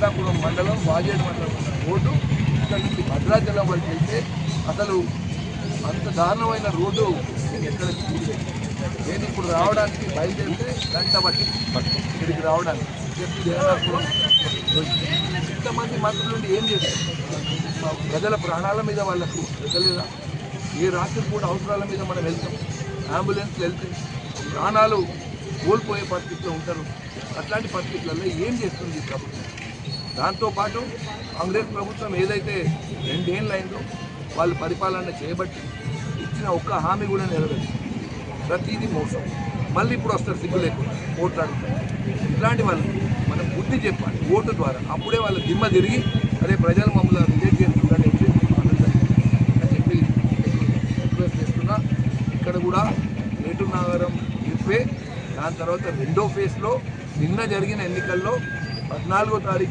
శ్రీకాకుళం మండలం వాజేడు మండలం రోడ్డు ఇక్కడ నుంచి భద్రాచలం వరకు వెళ్తే అసలు అంత దారుణమైన రోడ్డు నేను ఎక్కడ చూడలేదు. నేను ఇప్పుడు రావడానికి బయలుదేరితే గంట బట్టి ఇక్కడికి రావడానికి. శ్రీకాకుళం ఇంతమంది మంత్రులు నుండి ఏం చేస్తారు? ప్రజల ప్రాణాల మీద వాళ్ళకు పెద్దలేదా ఏ రాత్రి కూడా అవసరాల మీద మనం వెళ్తాం? అంబులెన్స్లు వెళ్తే ప్రాణాలు కోల్పోయే పరిస్థితిలో ఉంటారు. అట్లాంటి పరిస్థితులలో ఏం చేస్తుంది ప్రభుత్వం? దాంతోపాటు కాంగ్రెస్ ప్రభుత్వం ఏదైతే రెండేళ్ళు అయిందో వాళ్ళు పరిపాలన చేయబట్టి ఇచ్చిన ఒక్క హామీ కూడా నెరవేరు ప్రతిదీ మోసం. మళ్ళీ ఇప్పుడు వస్తారు సిగ్గు లేకుండా పోట్లాడుతారు ఇట్లాంటి వాళ్ళు మనం బుద్ధి చెప్పాలి. ఓటు ద్వారా అప్పుడే వాళ్ళ దిమ్మ తిరిగి అదే ప్రజలు మమ్మల్ని రిజెక్ట్ చేస్తుందని అని చెప్పి రిక్వెస్ట్ చేస్తున్నా. ఇక్కడ కూడా నేటు నగరం ఇప్పే దాని తర్వాత రెండో ఫేజ్లో నిన్న జరిగిన ఎన్నికల్లో పద్నాలుగో తారీఖు